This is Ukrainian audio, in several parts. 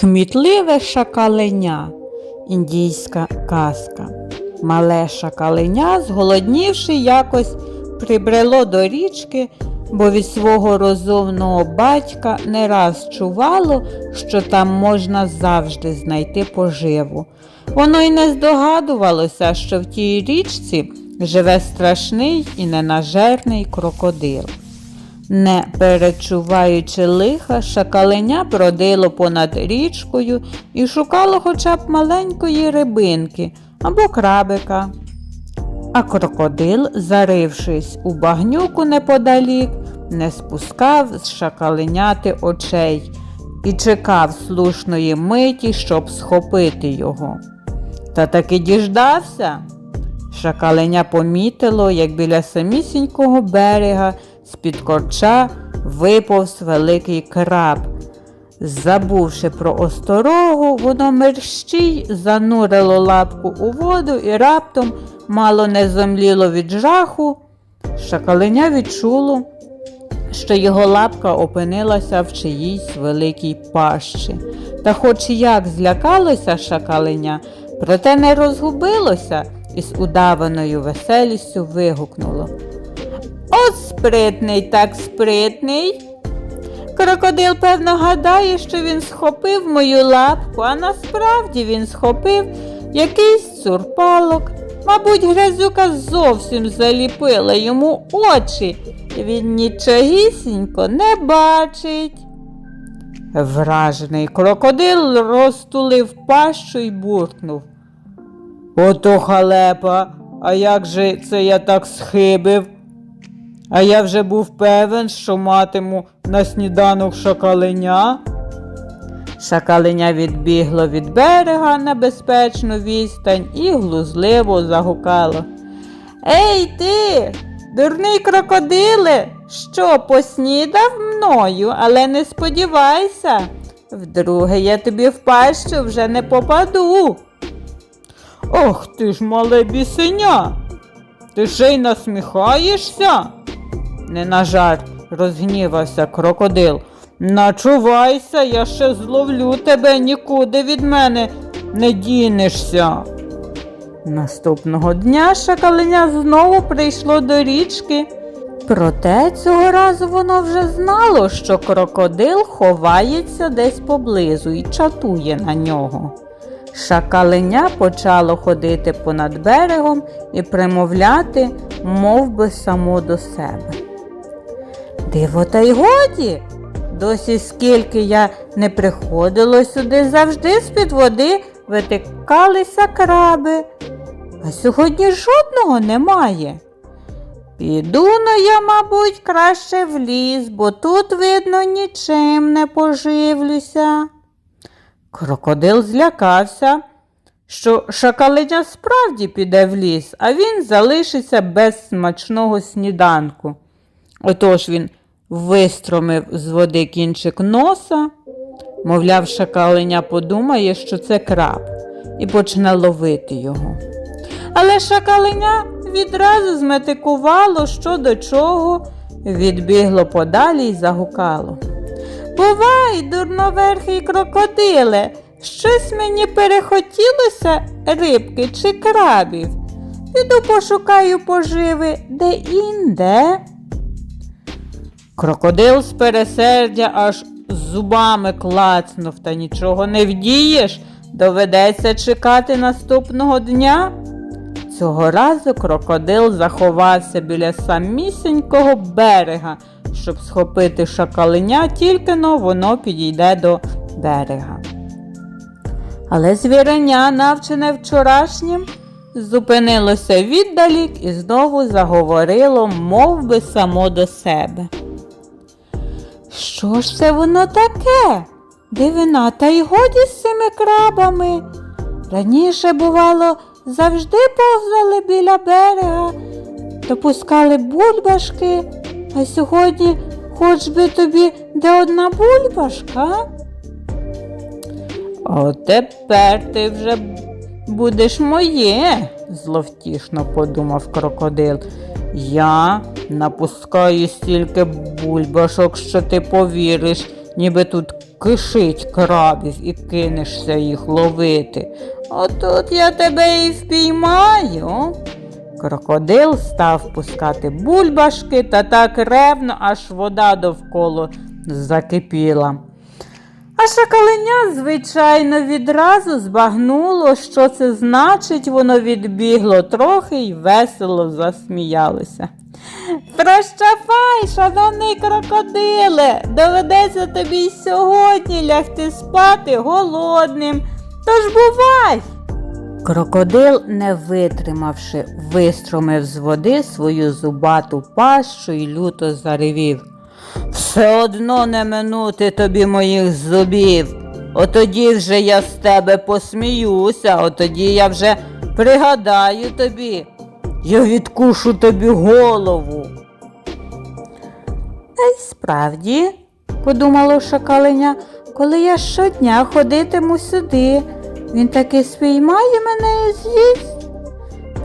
Кмітливе шакаленя, індійська казка. Мале шакаленя, зголоднівши, якось прибрело до річки, бо від свого розумного батька не раз чувало, що там можна завжди знайти поживу. Воно й не здогадувалося, що в тій річці живе страшний і ненажерний крокодил. Не перечуваючи лиха, шакаленя бродило понад річкою і шукало хоча б маленької рибинки або крабика. А крокодил, зарившись у багнюку неподалік, не спускав з шакаленяти очей і чекав слушної миті, щоб схопити його. Та таки діждався. Шакаленя помітило, як біля самісінького берега з-під корча виповз великий краб. Забувши про осторогу, воно мерщій занурило лапку у воду і раптом мало не зомліло від жаху. Шакаленя відчуло, що його лапка опинилася в чиїсь великій пащі. Та хоч як злякалося шакаленя, проте не розгубилося і з удаваною веселістю вигукнуло. От спритний, так спритний. Крокодил, певно, гадає, що він схопив мою лапку, а насправді він схопив якийсь цурпалок. Мабуть, грязюка зовсім заліпила йому очі, і він нічогісінько не бачить. Вражений крокодил розтулив пащу й буркнув. Ото халепа, а як же це я так схибив? А я вже був певен, що матиму на сніданок шакаленя. Шакаленя відбігло від берега на безпечну відстань і глузливо загукало. Ей ти, дурний крокодиле, що поснідав мною, але не сподівайся. Вдруге я тобі в пащу вже не попаду. Ох ти ж мале бісеня. Ти ще й насміхаєшся? Не на жарт розгнівався крокодил. Начувайся, я ще зловлю тебе, нікуди від мене не дінешся. Наступного дня шакаленя знову прийшло до річки. Проте цього разу воно вже знало, що крокодил ховається десь поблизу і чатує на нього. Шакаленя почало ходити понад берегом і примовляти, мов би само до себе. Диво, та й годі. Досі скільки я не приходило сюди, завжди з-під води витикалися краби, а сьогодні жодного немає. Піду но я, мабуть, краще в ліс, бо тут, видно, нічим не поживлюся. Крокодил злякався, що шакалиня справді піде в ліс, а він залишиться без смачного сніданку. Отож він вистромив з води кінчик носа, мовляв, шакалиня подумає, що це краб, і почне ловити його. Але шакалиня відразу зметикувало, що до чого, відбігло подалі й загукало. Бувай, дурноверхий крокодиле, щось мені перехотілося рибки чи крабів. Піду пошукаю поживи де інде. Крокодил з пересердя аж зубами клацнув, та нічого не вдієш. Доведеться чекати наступного дня. Цього разу крокодил заховався біля самісінького берега, щоб схопити шакаленя, тільки но воно підійде до берега. Але звіреня, навчене вчорашнім, зупинилося віддалік і знову заговорило, мов би само до себе. Що ж це воно таке? Дивина, та й годі з цими крабами. Раніше, бувало, завжди повзали біля берега, то пускали бульбашки, а сьогодні хоч би тобі де одна бульбашка. От тепер ти вже будеш моє, зловтішно подумав крокодил. Я напускаю стільки бульбашок, що ти повіриш, ніби тут кишить крабів і кинешся їх ловити. Отут я тебе і впіймаю. Крокодил став пускати бульбашки та так ревно, аж вода довкола закипіла. А шакаленя, звичайно, відразу збагнуло, що це значить, воно відбігло трохи й весело засміялося. Прощавай, шановний крокодиле, доведеться тобі сьогодні лягти спати голодним. Тож бувай. Крокодил, не витримавши, вистромив з води свою зубату пащу і люто заревів. Все одно не минути тобі моїх зубів. Отоді вже я з тебе посміюся, отоді я вже пригадаю тобі. Я відкушу тобі голову. Та й справді, подумало шакаленя, коли я щодня ходитиму сюди, він таки спіймає мене і з'їсть.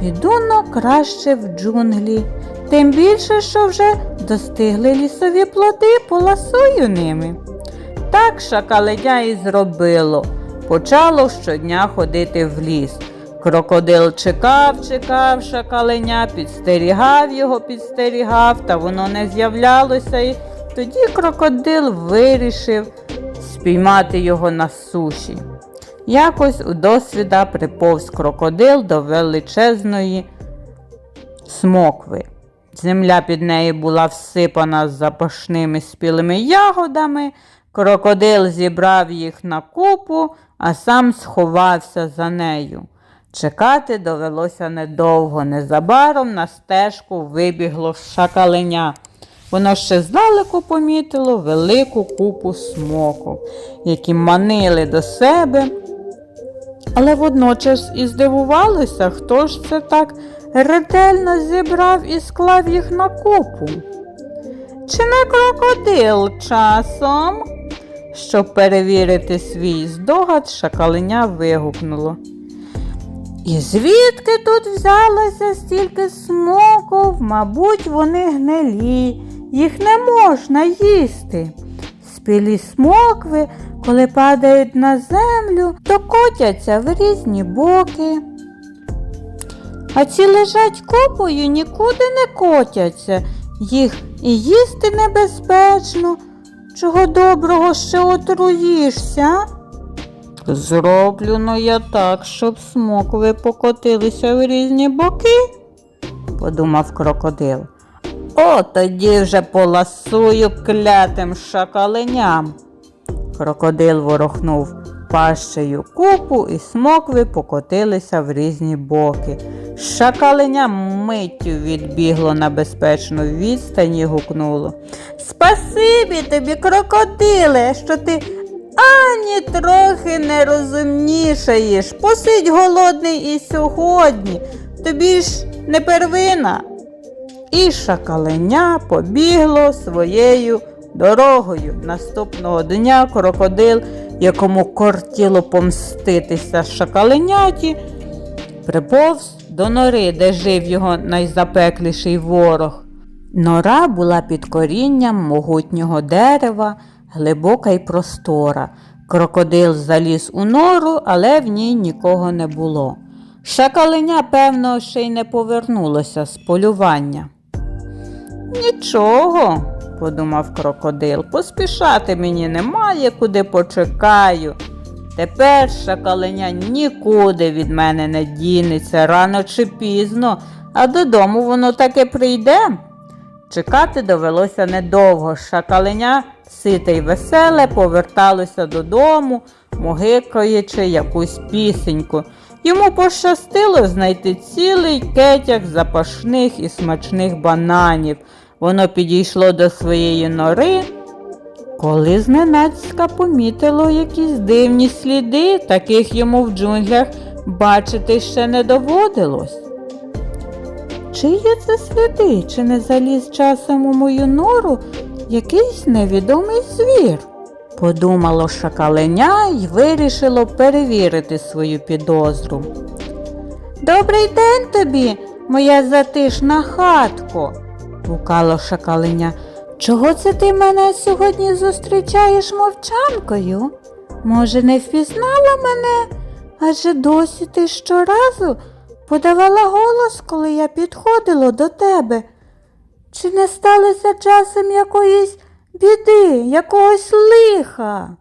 Піду но краще в джунглі, тим більше, що вже достигли лісові плоди, поласую ними. Так шакаленя і зробило. Почало щодня ходити в ліс. Крокодил чекав, чекав шакаленя, підстерігав його, підстерігав, та воно не з'являлося. І тоді крокодил вирішив спіймати його на суші. Якось у досвіда приповз крокодил до величезної смокви. Земля під нею була всипана запашними спілими ягодами. Крокодил зібрав їх на купу, а сам сховався за нею. Чекати довелося недовго. Незабаром на стежку вибігло шакаленя. Воно ще здалеку помітило велику купу смоків, які манили до себе. Але водночас і здивувалося, хто ж це так ретельно зібрав і склав їх на купу. Чи не крокодил часом? Щоб перевірити свій здогад, шакаленя вигукнуло. І звідки тут взялося стільки смоків? Мабуть, вони гнилі, їх не можна їсти. Спілі смокви, коли падають на землю, то котяться в різні боки. А ці лежать купою, нікуди не котяться, їх і їсти небезпечно. Чого доброго ще отруїшся? Зроблю я так, щоб смокви покотилися в різні боки, подумав крокодил. О, тоді вже поласую клятим шакаленям. Крокодил ворохнув пащею купу, і смокви покотилися в різні боки. Шакаленя миттю відбігло на безпечну відстань і гукнуло. Спасибі тобі, крокодиле, що ти ані трохи не розумнішаєш. Посидь голодний і сьогодні. Тобі ж не первина. І шакаленя побігло своєю дорогою. Наступного дня крокодил, якому кортіло помститися шакаленяті, приповз до нори, де жив його найзапекліший ворог. Нора була під корінням могутнього дерева, глибока й простора. Крокодил заліз у нору, але в ній нікого не було. Шакаленя, певно, ще й не повернулося з полювання. Нічого, подумав крокодил, поспішати мені немає, куди почекаю. Тепер шакаленя нікуди від мене не дінеться рано чи пізно, а додому воно таки прийде. Чекати довелося недовго. Шакаленя, сите й веселе, поверталося додому, могикаючи якусь пісеньку. Йому пощастило знайти цілий кетяк запашних і смачних бананів. Воно підійшло до своєї нори, коли зненацька помітило якісь дивні сліди, таких йому в джунглях бачити ще не доводилось. Чиї це сліди? Чи не заліз часом у мою нору якийсь невідомий звір? Подумало шакаленя і вирішило перевірити свою підозру. Добрий день тобі, моя затишна хатко, гукало шакаленя. Чого це ти мене сьогодні зустрічаєш мовчанкою? Може, не впізнала мене? Адже досі ти щоразу подавала голос, коли я підходила до тебе. Чи не сталося часом якоїсь біди, якогось лиха?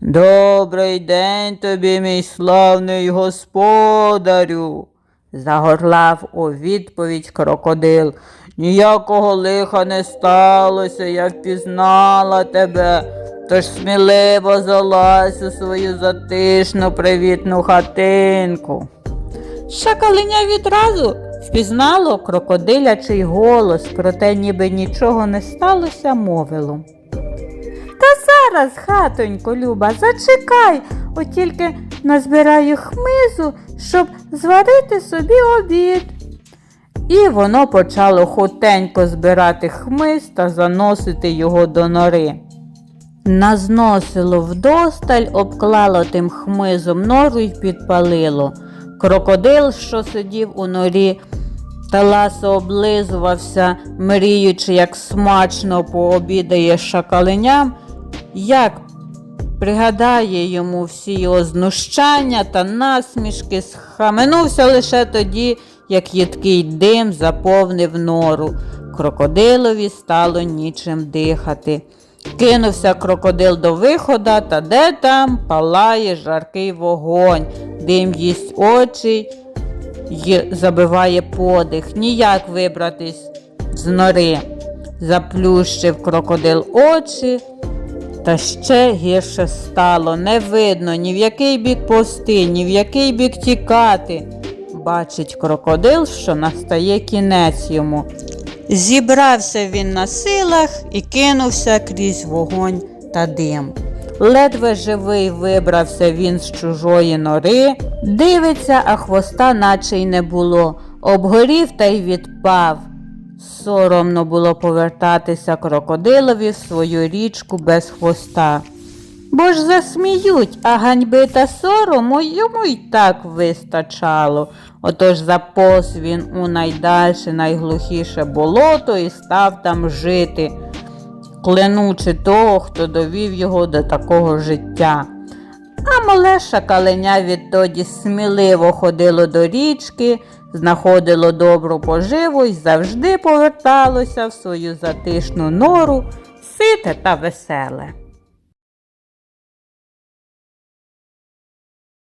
Добрий день тобі, мій славний господарю. Загорлав у відповідь крокодил. Ніякого лиха не сталося, я впізнала тебе. Тож сміливо залазь у свою затишну привітну хатинку. Шакалиня відразу впізнало крокодилячий голос, проте ніби нічого не сталося, мовило. Та зараз, хатонько, Люба, зачекай, от тільки назбираю хмизу, щоб зварити собі обід. І воно почало хутенько збирати хмиз та заносити його до нори. Назносило вдосталь, обклало тим хмизом нору й підпалило. Крокодил, що сидів у норі, та ласо облизувався, мріючи, як смачно пообідає шакаленям, як пригадає йому всі його знущання та насмішки, схаменувся лише тоді, як їдкий дим заповнив нору. Крокодилові стало нічим дихати. Кинувся крокодил до вихода, та де там палає жаркий вогонь, дим їсть очі й забиває подих, ніяк вибратись з нори. Заплющив крокодил очі, та ще гірше стало. Не видно ні в який бік повсти, ні в який бік тікати. Бачить крокодил, що настає кінець йому. Зібрався він на силах і кинувся крізь вогонь та дим. Ледве живий вибрався він з чужої нори, дивиться, а хвоста наче й не було, обгорів та й відпав. Соромно було повертатися крокодилові в свою річку без хвоста. Бо ж засміють, а ганьби та сорому йому й так вистачало. Отож заповз він у найдальше, найглухіше болото і став там жити, кленучи того, хто довів його до такого життя. А малеша каленя відтоді сміливо ходило до річки, знаходило добру поживу і завжди поверталося в свою затишну нору, сите та веселе.